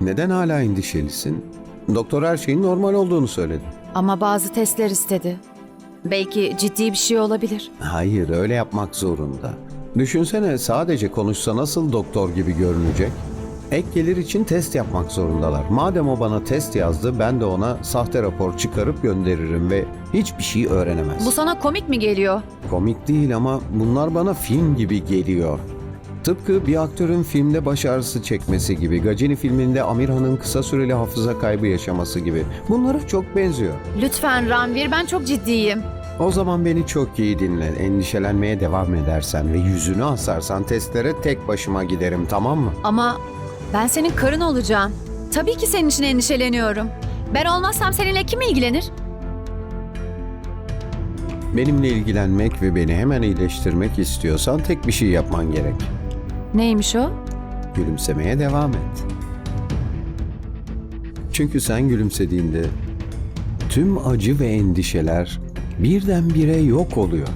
Neden hala endişelisin? Doktor her şeyin normal olduğunu söyledi. Ama bazı testler istedi. Belki ciddi bir şey olabilir. Hayır, öyle yapmak zorunda. Düşünsene sadece konuşsa nasıl doktor gibi görünecek? Ek gelir için test yapmak zorundalar. Madem o bana test yazdı, ben de ona sahte rapor çıkarıp gönderirim ve hiçbir şey öğrenemez. Bu sana komik mi geliyor? Komik değil ama bunlar bana film gibi geliyor. Tıpkı bir aktörün filmde baş ağrısı çekmesi gibi, Gacini filminde Amirhan'ın kısa süreli hafıza kaybı yaşaması gibi. Bunlara çok benziyor. Lütfen Ranvir ben çok ciddiyim. O zaman beni çok iyi dinle. Endişelenmeye devam edersen ve yüzünü asarsan testlere tek başıma giderim tamam mı? Ama ben senin karın olacağım. Tabii ki senin için endişeleniyorum. Ben olmazsam seninle kim ilgilenir? Benimle ilgilenmek ve beni hemen iyileştirmek istiyorsan tek bir şey yapman gerek. Neymiş o? Gülümsemeye devam et. Çünkü sen gülümsediğinde tüm acı ve endişeler birdenbire yok oluyor.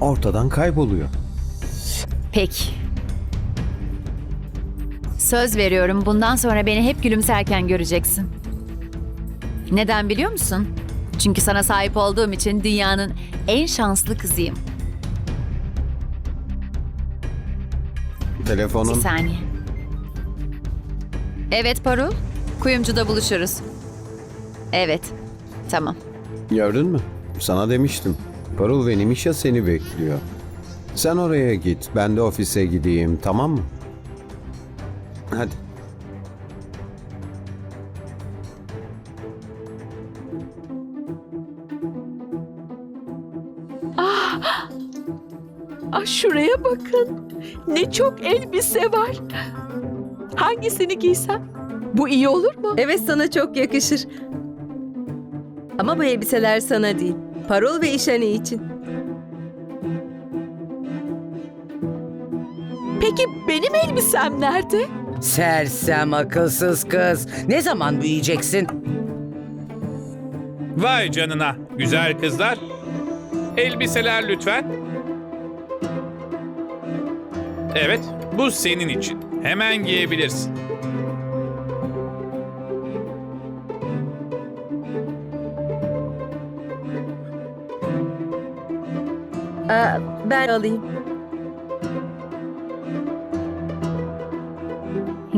Ortadan kayboluyor. Peki. Söz veriyorum bundan sonra beni hep gülümserken göreceksin. Neden biliyor musun? Çünkü sana sahip olduğum için dünyanın en şanslı kızıyım. Bir Telefonun saniye. Evet Parul. Kuyumcuda buluşuruz. Evet. Tamam. gördün mü? Sana demiştim. Parul ve Nimişa seni bekliyor. Sen oraya git, ben de ofise gideyim, tamam mı? Hadi. Ah şuraya bakın. Ne çok elbise var. Hangisini giysem? Bu iyi olur mu? Evet sana çok yakışır. Ama bu elbiseler sana değil. Parol ve İşani için. Peki benim elbisem nerede? Sersem akılsız kız. Ne zaman büyüyeceksin? Vay canına güzel kızlar. Elbiseler lütfen. Evet, bu senin için. Hemen giyebilirsin. Aa, ben alayım.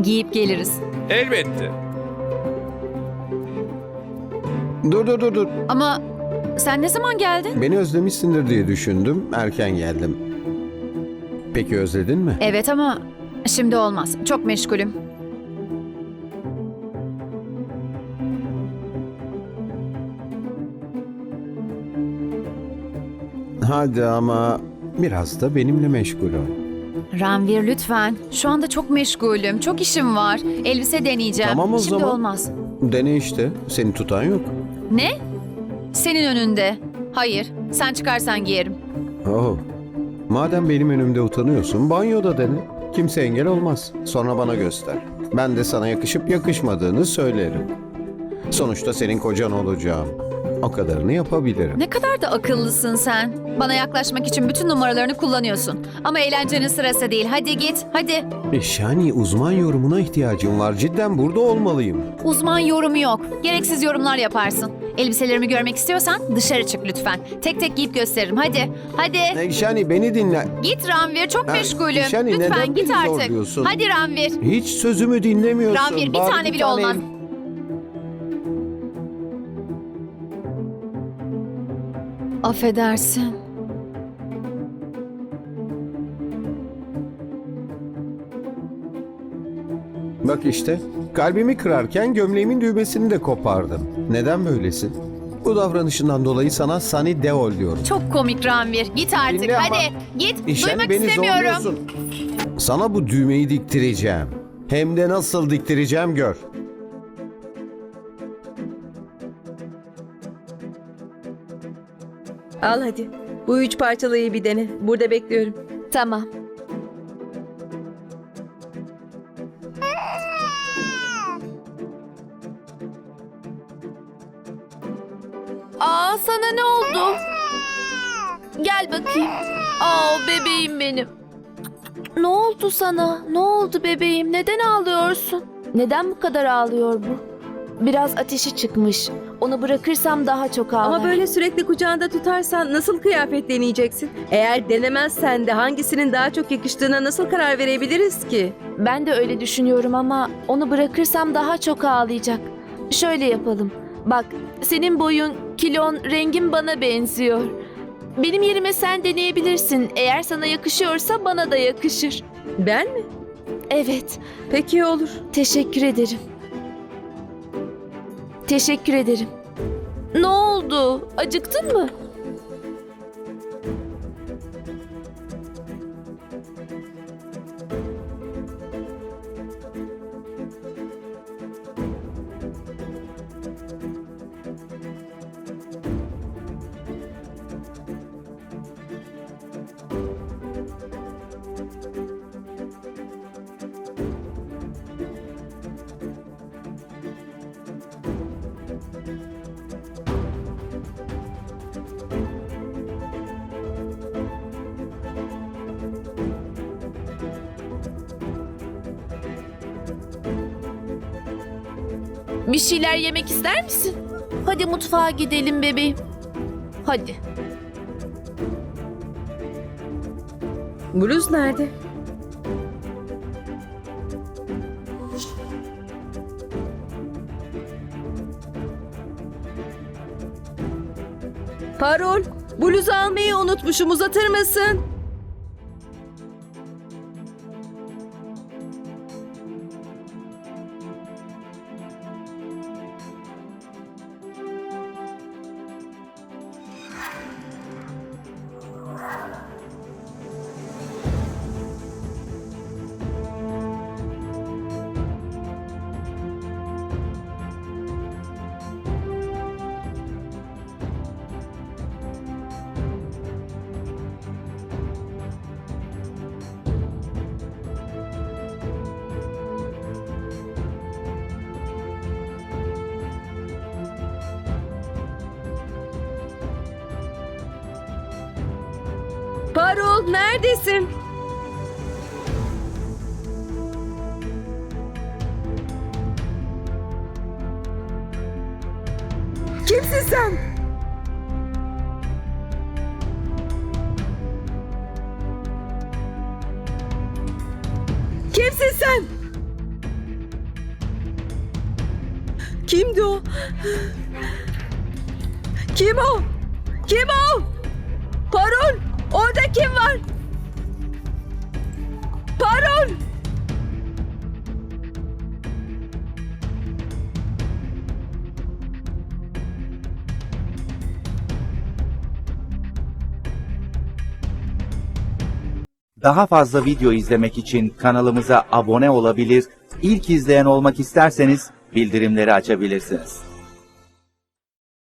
Giyip geliriz. Elbette. Dur dur dur dur. Ama sen ne zaman geldin? Beni özlemişsindir diye düşündüm, erken geldim. Peki özledin mi? Evet ama şimdi olmaz. Çok meşgulüm. Hadi ama biraz da benimle meşgul ol. Ranvir lütfen. Şu anda çok meşgulüm. Çok işim var. Elbise deneyeceğim. Tamam o Şimdi zaman. olmaz. Dene işte, seni tutan yok. Ne? Senin önünde. Hayır. Sen çıkarsan giyerim. Oh. Madem benim önümde utanıyorsun, banyoda dene. Kimse engel olmaz. Sonra bana göster. Ben de sana yakışıp yakışmadığını söylerim. Sonuçta senin kocan olacağım. O kadarını yapabilirim. Ne kadar da akıllısın sen. Bana yaklaşmak için bütün numaralarını kullanıyorsun. Ama eğlencenin sırası değil. Hadi git. Hadi. E, Şani uzman yorumuna ihtiyacım var. Cidden burada olmalıyım. Uzman yorumu yok. Gereksiz yorumlar yaparsın. Elbiselerimi görmek istiyorsan dışarı çık lütfen. Tek tek giyip gösteririm. Hadi. Hadi. E, Şani beni dinle. Git Ranvir. Çok Ha, meşgulüm. Şani, lütfen neden git beni artık. zorluyorsun? Hadi Ranvir. Hiç sözümü dinlemiyorsun. Ranvir bir Bari tane bile olmaz. Affedersin. Bak işte, kalbimi kırarken gömleğimin düğmesini de kopardın. Neden böylesin? Bu davranışından dolayı sana Sunny Deol diyorum. Çok komik Ranvir. Git artık. Dinle ama- Hadi. Git. İşte Duymak beni istemiyorum. zorluyorsun. Sana bu düğmeyi diktireceğim. Hem de nasıl diktireceğim gör. Al hadi. Bu üç parçalıyı bir dene. Burada bekliyorum. Tamam. Aa sana ne oldu? Gel bakayım. Aa bebeğim benim. Ne oldu sana? Ne oldu bebeğim? Neden ağlıyorsun? Neden bu kadar ağlıyor bu? Biraz ateşi çıkmış. Onu bırakırsam daha çok ağlar. Ama böyle sürekli kucağında tutarsan nasıl kıyafet deneyeceksin? Eğer denemezsen de hangisinin daha çok yakıştığına nasıl karar verebiliriz ki? Ben de öyle düşünüyorum ama onu bırakırsam daha çok ağlayacak. Şöyle yapalım. Bak, senin boyun, kilon, rengin bana benziyor. Benim yerime sen deneyebilirsin. Eğer sana yakışıyorsa bana da yakışır. Ben mi? Evet, Peki olur. teşekkür ederim. Teşekkür ederim. Ne oldu? Acıktın mı? Bir şeyler yemek ister misin? Hadi mutfağa gidelim bebeğim. Hadi. Bluz nerede? Parol, bluz almayı unutmuşum. Uzatır mısın? Parol, neredesin? Kimsin sen? Kimsin sen? Kimdi o? Kim o? Kim o? Parol! Orada kim var? Parol! Daha fazla video izlemek için kanalımıza abone olabilir, ilk izleyen olmak isterseniz bildirimleri açabilirsiniz.